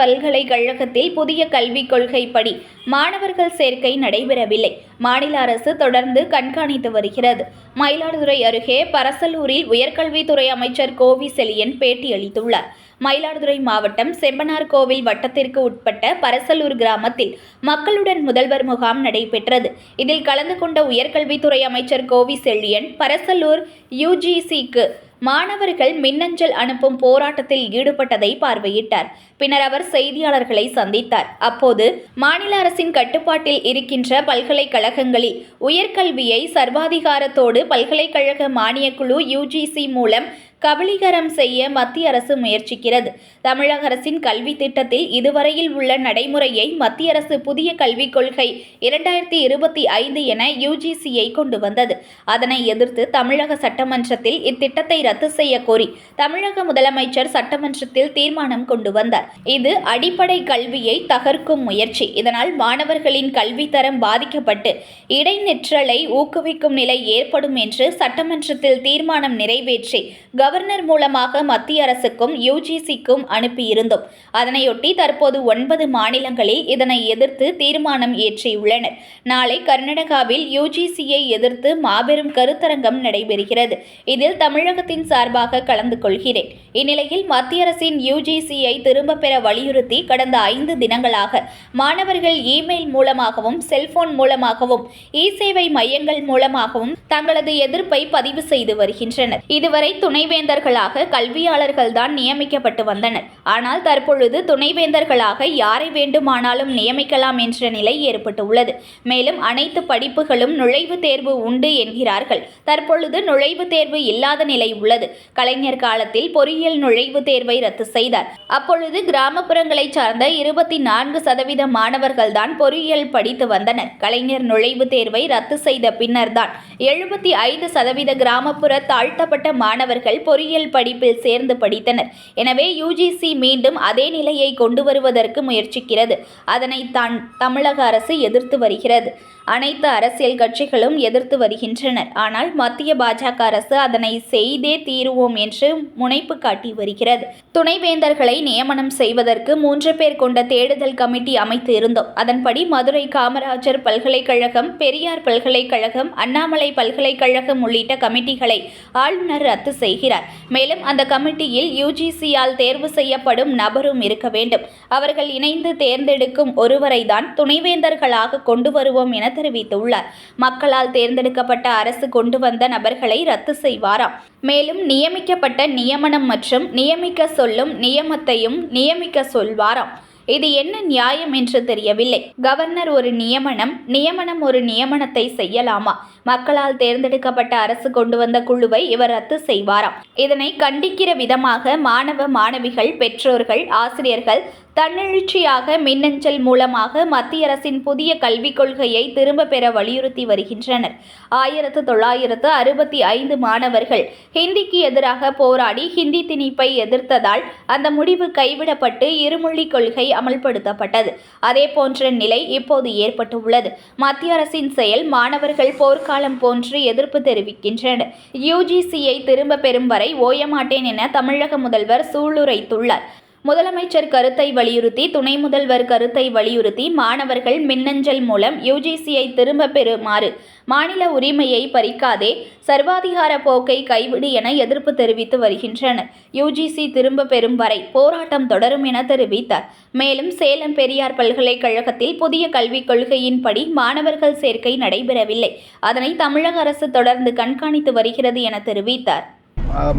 பல்கலைக்கழகத்தில் புதிய கல்விக் கொள்கைப்படி மாணவர்கள் சேர்க்கை நடைபெறவில்லை. மாநில அரசு தொடர்ந்து கண்காணித்து வருகிறது. மயிலாடுதுறை அருகே பரசலூரில் உயர்கல்வித்துறை அமைச்சர் கோவி செலியன் பேட்டியளித்துள்ளார். மயிலாடுதுறை மாவட்டம் செம்பனார் கோவில் வட்டத்திற்கு உட்பட்ட பரசலூர் கிராமத்தில் மக்களுடன் முதல்வர் முகாம் நடைபெற்றது. இதில் கலந்து கொண்ட உயர்கல்வித்துறை அமைச்சர் கோவி செல்லியன் பரசலூர் யுஜிசிக்கு மாணவர்கள் மின்னஞ்சல் அனுப்பும் போராட்டத்தில் ஈடுபட்டதை பார்வையிட்டார். பின்னர் அவர் செய்தியாளர்களை சந்தித்தார். அப்போது மாநில அரசின் கட்டுப்பாட்டில் இருக்கின்ற பல்கலைக்கழகங்களில் உயர்கல்வியை சர்வாதிகாரத்தோடு பல்கலைக்கழக மானியக்குழு யுஜிசி மூலம் கபலீகரம் செய்ய மத்திய அரசு முயற்சிக்கிறது. தமிழக அரசின் கல்வி திட்டத்தில் இதுவரையில் உள்ள நடைமுறையை மத்திய அரசு புதிய கல்விக் கொள்கை இரண்டாயிரத்தி இருபத்தி ஐந்து என யுஜிசியை கொண்டு வந்தது. அதனை எதிர்த்து தமிழக சட்டமன்றத்தில் இத்திட்டத்தை ரத்து செய்ய கோரி தமிழக முதலமைச்சர் சட்டமன்றத்தில் தீர்மானம் கொண்டு வந்தார். இது அடிப்படை கல்வியை தகர்க்கும் முயற்சி. இதனால் மாணவர்களின் கல்வித்தரம் பாதிக்கப்பட்டு இடைநிற்றலை ஊக்குவிக்கும் நிலை ஏற்படும் என்று சட்டமன்றத்தில் தீர்மானம் நிறைவேற்றி கவர்னர் கவர்னர் மூலமாக மத்திய அரசுக்கும் யுஜிசிக்கும் அனுப்பியிருந்தோம். அதனையொட்டி தற்போது ஒன்பது மாநிலங்களில் இதனை எதிர்த்து தீர்மானம் இயற்றியுள்ளனர் நாளை கர்நாடகாவில் யுஜிசியை எதிர்த்து மாபெரும் கருத்தரங்கம் நடைபெறுகிறது. இதில் தமிழகத்தின் சார்பாக கலந்து கொள்கிறேன். இந்நிலையில் மத்திய அரசின் யுஜிசியை திரும்பப் பெற வலியுறுத்தி கடந்த ஐந்து தினங்களாக மாணவர்கள் இமெயில் மூலமாகவும் செல்போன் மூலமாகவும் இ சேவை மையங்கள் மூலமாகவும் தங்களது எதிர்ப்பை பதிவு செய்து வருகின்றனர். இதுவரை துணைவேந்தர்களாக கல்வியாளர்கள் தான் நியமிக்கப்பட்டு வந்தனர். ஆனால் தற்பொழுது துணைவேந்தர்களாக யாரை வேண்டுமானாலும் நியமிக்கலாம் என்ற நிலை ஏற்பட்டுள்ளது. மேலும் அனைத்து படிப்புகளும் நுழைவுத் தேர்வு உண்டு என்கிறார்கள். தற்பொழுது நுழைவுத் தேர்வு இல்லாத நிலை உள்ளது. கலைஞர் காலத்தில் பொறியியல் நுழைவுத் தேர்வை ரத்து செய்தார். அப்பொழுது கிராமப்புறங்களைச் சார்ந்த இருபத்தி நான்கு சதவீத மாணவர்கள் தான் பொறியியல் படித்து வந்தனர். கலைஞர் நுழைவுத் தேர்வை ரத்து செய்த பின்னர்தான் எழுபத்தி ஐந்து சதவீத கிராமப்புற தாழ்த்தப்பட்ட மாணவர்கள் பொறியியல் படிப்பில் சேர்ந்து படித்தனர். எனவே யுஜிசி மீண்டும் அதே நிலையை கொண்டு வருவதற்கு முயற்சிக்கிறது. அதனை தான் தமிழக அரசு எதிர்த்து வருகிறது. அனைத்து அரசியல் கட்சிகளும் எதிர்த்து வருகின்றனர். ஆனால் மத்திய பாஜக அரசு அதனை செய்தே தீருவோம் என்று முனைப்பு காட்டி வருகிறது. துணைவேந்தர்களை நியமனம் செய்வதற்கு மூன்று பேர் கொண்ட தேடுதல் கமிட்டி அமைத்து இருந்தோம். அதன்படி மதுரை காமராஜர் பல்கலைக்கழகம் பெரியார் பல்கலைக்கழகம் அண்ணாமலை பல்கலைக்கழகம் உள்ளிட்ட கமிட்டிகளை ஆளுநர் ரத்து செய்கிறார். மேலும் அந்த கமிட்டியில் யுஜிசியால் தேர்வு செய்யப்படும் நபரும் இருக்க வேண்டும். அவர்கள் இணைந்து தேர்ந்தெடுக்கும் ஒருவரை தான் துணைவேந்தர்களாக கொண்டு வருவோம் என தெரிவித்துள்ளார். மக்களால் தேர்ந்தெடுக்கப்பட்ட அரசு கொண்டு வந்த நபர்களை ரத்து செய்வாராம். மேலும் நியமிக்கப்பட்ட நியமனம் மற்றும் நியமிக்க சொல்லும் நியமத்தையும் நியமிக்க சொல்வாராம். இது என்ன நியாயம் என்று தெரியவில்லை. கவர்னர் ஒரு நியமனம் நியமனம் ஒரு நியமனத்தை செய்யலாமா? மக்களால் தேர்ந்தெடுக்கப்பட்ட அரசு கொண்டு வந்த குழுவை இவர் ரத்து செய்வாராம். இதனை கண்டிக்கிற விதமாக மாணவ மாணவிகள் பெற்றோர்கள் ஆசிரியர்கள் தன்னெழுச்சியாக மின்னஞ்சல் மூலமாக மத்திய அரசின் புதிய கல்விக் கொள்கையை திரும்ப பெற வலியுறுத்தி வருகின்றனர். ஆயிரத்து தொள்ளாயிரத்து அறுபத்தி ஐந்து மாணவர்கள் ஹிந்திக்கு எதிராக போராடி ஹிந்தி திணிப்பை எதிர்த்ததால் அந்த முடிவு கைவிடப்பட்டு இருமொழிக் கொள்கை அமல்படுத்தப்பட்டது. அதே போன்ற நிலை இப்போது ஏற்பட்டுள்ளது. மத்திய அரசின் செயல் மாணவர்கள் போர்க்காலம் போன்று எதிர்ப்பு தெரிவிக்கின்றனர் யுஜிசியை திரும்ப பெறும் வரை ஓயமாட்டேன் என தமிழக முதல்வர் சூளுரைத்துள்ளார். முதலமைச்சர் கருத்தை வலியுறுத்தி துணை முதல்வர் கருத்தை வலியுறுத்தி மாணவர்கள் மின்னஞ்சல் மூலம் யுஜிசியை திரும்ப பெறுமாறு மாநில உரிமையை பறிக்காதே சர்வாதிகார போக்கை கைவிடு என எதிர்ப்பு தெரிவித்து வருகின்றனர். யுஜிசி திரும்ப பெறும் வரை போராட்டம் தொடரும் என தெரிவித்தார். மேலும் சேலம் பெரியார் பல்கலைக்கழகத்தில் புதிய கல்விக் கொள்கையின்படி மாணவர்கள் சேர்க்கை நடைபெறவில்லை. அதனை தமிழக அரசு தொடர்ந்து கண்காணித்து வருகிறது என தெரிவித்தார்.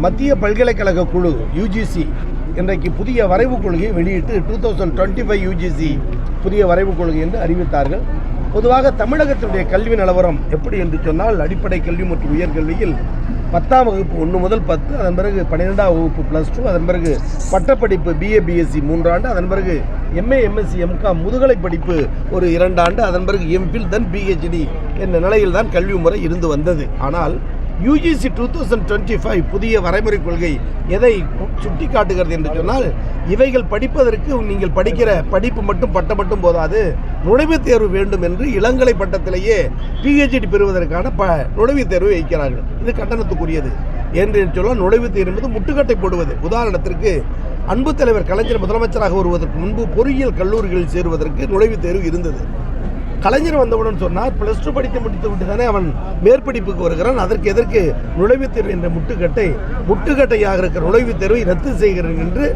மத்திய பல்கலைக்கழக குழு யுஜிசி இன்றைக்கு புதிய வரைவு கொள்கையை வெளியிட்டு two thousand twenty five UGC புதிய வரைவு கொள்கை என்று அறிவித்தார்கள். பொதுவாக தமிழகத்தினுடைய கல்வி நிலவரம் எப்படி என்று சொன்னால் அடிப்படை கல்வி மற்றும் உயர்கல்வியில் பத்தாம் வகுப்பு ஒன்று முதல் பத்து அதன் பிறகு பன்னிரெண்டாம் வகுப்பு ப்ளஸ் டூ அதன் பிறகு பட்டப்படிப்பு பிஏ பிஎஸ்சி மூன்றாண்டு அதன் பிறகு எம்ஏ எம்எஸ்சி எம்காம் முதுகலை படிப்பு ஒரு இரண்டாண்டு அதன் பிறகு எம்ஃபில் தென் பிஹெச்டி என்ற நிலையில் தான் கல்வி முறை இருந்து வந்தது. ஆனால் UGC two thousand twenty five புதிய வரைமுறை கொள்கை எதை சுட்டி காட்டுகிறது என்று சொன்னால் இவைகள் படிப்பதற்கு நீங்கள் படிக்கிற படிப்பு மட்டும் பட்டம் மட்டும் போதாது. நுழைவுத் தேர்வு வேண்டும் என்று இளங்கலை பட்டத்திலேயே பிஹெச்டி பெறுவதற்கான ப நுழைவுத் தேர்வு வைக்கிறார்கள். இது கட்டணத்துக்குரியது என்று சொல்ல நுழைவுத் தேர்வு என்பது முட்டுக்கட்டை போடுவது. உதாரணத்திற்கு அன்பு தலைவர் கலைஞர் முதலமைச்சராக வருவதற்கு முன்பு பொறியியல் கல்லூரிகளில் சேருவதற்கு நுழைவுத் தேர்வு இருந்தது. கலைஞர் வந்தவுடன் சொன்னார் பிளஸ் டூ படித்து முடித்து விட்டு தானே அவன் மேற்படிப்புக்கு வருகிறான். அதற்கு எதற்கு நுழைவுத் தேர்வு என்ற முட்டுக்கட்டை முட்டுக்கட்டையாக இருக்கிற நுழைவுத் தேர்வை ரத்து செய்கிறேன் என்று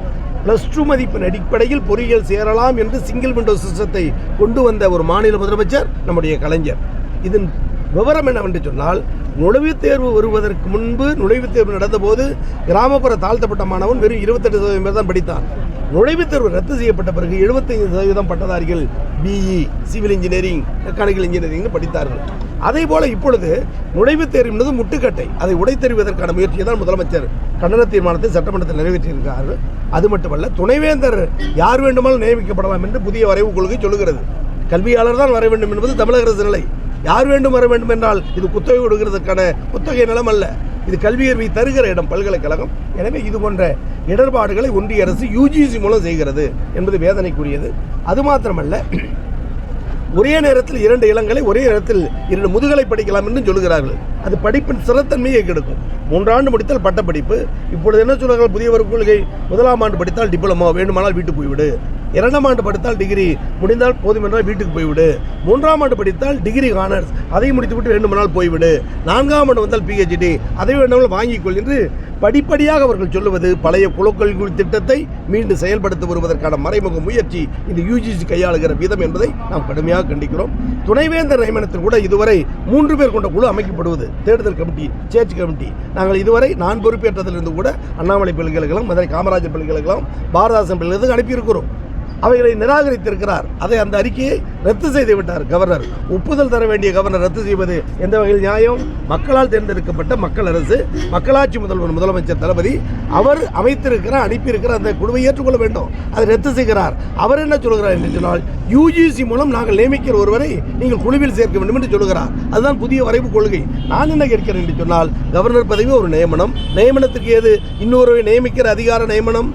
பிளஸ் டூ மதிப்பின் அடிப்படையில் பொறியியல் சேரலாம் என்று சிங்கிள் விண்டோ சிஸ்டத்தை கொண்டு வந்த ஒரு மாநில முதலமைச்சர் நம்முடைய கலைஞர். இதன் விவரம் என்னவென்று சொன்னால் நுழைவுத் தேர்வு வருவதற்கு முன்பு நுழைவுத் தேர்வு நடந்தபோது கிராமப்புற தாழ்த்தப்பட்ட மாணவன் வெறும் இருபத்தெட்டு சதவீதம் பேர் தான் படித்தான். நுழைவுத் தேர்வு ரத்து செய்யப்பட்ட பிறகு 75% சதவீதம் பட்டதாரிகள் BE civil engineering mechanical engineering படித்தார்கள். அதே போல இப்பொழுது நுழைவுத் தேர்வு என்பது முட்டுக்கட்டை. அதை உடைத்தெறிவதற்கான முயற்சியை தான் முதலமைச்சர் கண்டன தீர்மானத்தை சட்டமன்றத்தில் நிறைவேற்றியிருக்கிறார்கள். அது மட்டுமல்ல துணைவேந்தர் யார் வேண்டுமானாலும் நியமிக்கப்படலாம் என்று புதிய வரைவு கொள்கை சொல்லுகிறது. கல்வியாளர் தான் வர வேண்டும் என்பது தமிழக அரசு நிலை. யார் வேண்டும் வர வேண்டும் என்றால் இது குத்தகை கொடுக்கிறதுக்கான குத்தகை நிலம் அல்ல. இது கல்வியறிவை தருகிற இடம் பல்கலைக்கழகம். எனவே இது போன்ற இடர்பாடுகளை ஒன்றிய அரசு யூஜிசி மூலம் செய்கிறது என்பது வேதனைக்குரியது. அது மாத்திரமல்ல ஒரே நேரத்தில் இரண்டு இளங்களை ஒரே நேரத்தில் இரண்டு முதுகலை படிக்கலாம் என்று சொல்கிறார்கள். அது படிப்பின் சிறத்தன்மையை கெடுக்கும். மூன்றாண்டு முடித்தால் பட்டப்படிப்பு. இப்பொழுது என்ன சொல்கிறார்கள் புதியவர் கொள்கை? முதலாம் ஆண்டு படித்தால் டிப்ளமோ வேண்டுமானால் வீட்டுக்கு போய்விடு. இரண்டாம் ஆண்டு படித்தால் டிகிரி முடிந்தால் போதுமென்றால் வீட்டுக்கு போய்விடு. மூன்றாம் ஆண்டு படித்தால் டிகிரி ஹானர்ஸ் அதை முடித்துவிட்டு வேண்டுமானால் போய்விடு. நான்காம் ஆண்டு வந்தால் பிஹெச்டி அதை வேண்டுமானால் வாங்கிக்கொள் என்று படிப்படியாக அவர்கள் சொல்லுவது. பழைய குலக்கல்வி திட்டத்தை மீண்டும் செயல்படுத்தி வருவதற்கான மறைமுக முயற்சி இந்த யூஜிசி கையாளுகிற விதம் என்பதை நாம் கடுமையாக கண்டிக்கிறோம். துணைவேந்தர் நியமனத்தில் கூட இதுவரை மூன்று பேர் கொண்ட குழு அமைக்கப்படுவது தேடுதல் கமிட்டி சேர்ச் கமிட்டி. நாங்கள் இதுவரை நான் பொறுப்பேற்றதிலிருந்து கூட அண்ணாமலை பல்கலைக்கழகம் மதுரை காமராஜர் பல்கலைக்கழகம் பாரதாசன் பல்கலைக்கழகம் அனுப்பியிருக்கிறோம். அவைகளை நிராகரித்திருக்கிறார். அதை அந்த அறிக்கையை ரத்து செய்து விட்டார் கவர்னர். ஒப்புதல் தர வேண்டிய கவர்னர் ரத்து செய்வது எந்த வகையில் நியாயம்? மக்களால் தேர்ந்தெடுக்கப்பட்ட மக்கள் அரசு மக்களாட்சி முதல்வர் முதலமைச்சர் தளபதி அவர் அமைத்திருக்கிற அனுப்பியிருக்கிற அந்த குழுவை ஏற்றுக்கொள்ள வேண்டும். அதை ரத்து செய்கிறார். அவர் என்ன சொல்கிறார் என்று சொன்னால் யூஜிசி மூலம் நாங்கள் நியமிக்கிற ஒருவரை நீங்கள் குழுவில் சேர்க்க வேண்டும் என்று சொல்கிறார் அதுதான் புதிய வரைவு கொள்கை. நான் என்ன கேட்கிறேன் என்று சொன்னால் கவர்னர் பதவி ஒரு நியமனம். நியமனத்திற்கு ஏது? இன்னொருவரை நியமிக்கிற அதிகார நியமனம்?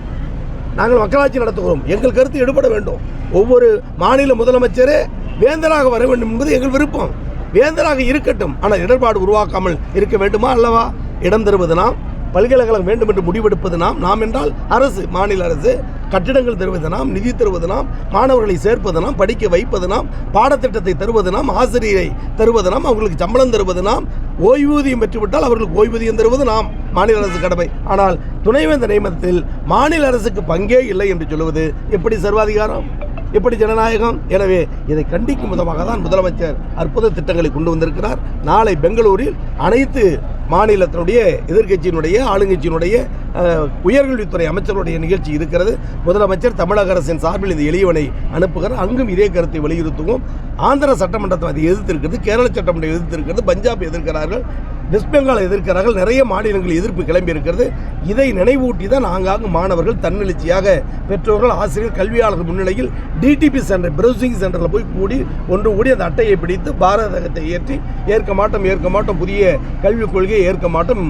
நாங்கள் மக்களாட்சி நடத்துகிறோம். எங்கள் கருத்து எடுபட வேண்டும். ஒவ்வொரு மாநில முதலமைச்சரே வேந்தராக வர வேண்டும் என்பது எங்கள் விருப்பம். வேந்தராக இருக்கட்டும். ஆனால் இடர்பாடு உருவாக்காமல் இருக்க வேண்டுமா அல்லவா? இடம் தருவது நாம் பல்கலைக்கழகம் வேண்டும் என்று முடிவெடுப்பது நாம். நாம் என்றால் அரசு மாநில அரசு கட்டிடங்கள் தருவது நாம் நிதி தருவது நாம் மாணவர்களை சேர்ப்பது நாம் படிக்க வைப்பது நாம் பாடத்திட்டத்தை தருவது நாம் ஆசிரியரை தருவது நாம் அவங்களுக்கு சம்பளம் தருவது நாம் ஓய்வூதியம் பெற்றுவிட்டால் அவர்களுக்கு ஓய்வூதியம் தருவது நாம் மாநில அரசு கடமை. ஆனால் துணைவேந்தர் நியமனத்தில் மாநில அரசுக்கு பங்கே இல்லை என்று சொல்லுவது எப்படி சர்வாதிகாரம்? எப்படி ஜனநாயகம்? எனவே இதை கண்டிக்கும் விதமாக தான் முதலமைச்சர் அற்புத திட்டங்களை கொண்டு வந்திருக்கிறார். நாளை பெங்களூரில் அனைத்து மாநிலத்தினுடைய எதிர்க்கட்சியினுடைய ஆளுங்கட்சியினுடைய உயர்கல்வித்துறை அமைச்சருடைய நிகழ்ச்சி இருக்கிறது. முதலமைச்சர் தமிழக அரசின் சார்பில் இந்த எளியவனை அனுப்புகிறார். அங்கும் இதே கருத்தை வலியுறுத்துவோம். ஆந்திர சட்டமன்றத்தை அதை எதிர்த்திருக்கிறது. கேரள சட்டமன்றம் எதிர்த்திருக்கிறது. பஞ்சாப் எதிர்க்கிறார்கள். வெஸ்ட் பெங்கால் எதிர்க்கிறார்கள். நிறைய மாநிலங்கள் எதிர்ப்பு கிளம்பி இருக்கிறது இதை நினைவூட்டி தான் ஆங்காங்கு மாணவர்கள் தன்னெழுச்சியாக பெற்றோர்கள் ஆசிரியர் கல்வியாளர்கள் முன்னிலையில் டிடிபி சென்டர் ப்ரௌசிங் சென்டரில் போய் கூடி ஒன்று கூடி அந்த அட்டையை பிடித்து பாரதத்தை ஏற்றி ஏற்க மாட்டோம் ஏற்க மாட்டோம் புதிய கல்விக் கொள்கையை ஏற்க மாட்டோம்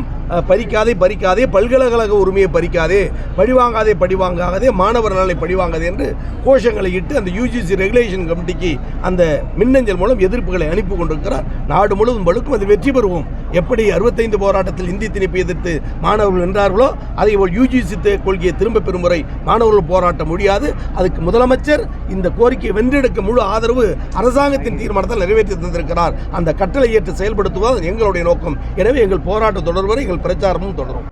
பறிக்காதே பறிக்காதே பல்கலைக்கழக உரிமையை பறிக்காதே பழிவாங்காதே பழிவாங்காதே மாணவர் நலனை பழிவாங்காதே என்று கோஷங்களை இட்டு அந்த யூஜிசி ரெகுலேஷன் கமிட்டிக்கு அந்த மின்னஞ்சல் மூலம் எதிர்ப்புகளை அனுப்பி கொண்டிருக்கிறார். நாடு முழுவதும் பழுக்கும் அது வெற்றி பெறுவோம். எப்படி அறுபத்தைந்து போராட்டத்தில் இந்தி திணிப்பை எதிர்த்து மாணவர்கள் நின்றார்களோ அதே போல் யூஜிசி கொள்கையை திரும்ப பெறும் முறை மாணவர்கள் போராட்டம் முடியாது. அதுக்கு முதலமைச்சர் இந்த கோரிக்கையை வென்றெடுக்க முழு ஆதரவு அரசாங்கத்தின் தீர்மானத்தால் நிறைவேற்றி தந்திருக்கிறார். அந்த கட்டளை ஏற்று செயல்படுத்துவது எங்களுடைய நோக்கம். எனவே எங்கள் போராட்டம் தொடர்வரை எங்கள் பிரச்சாரமும் தொடரும்.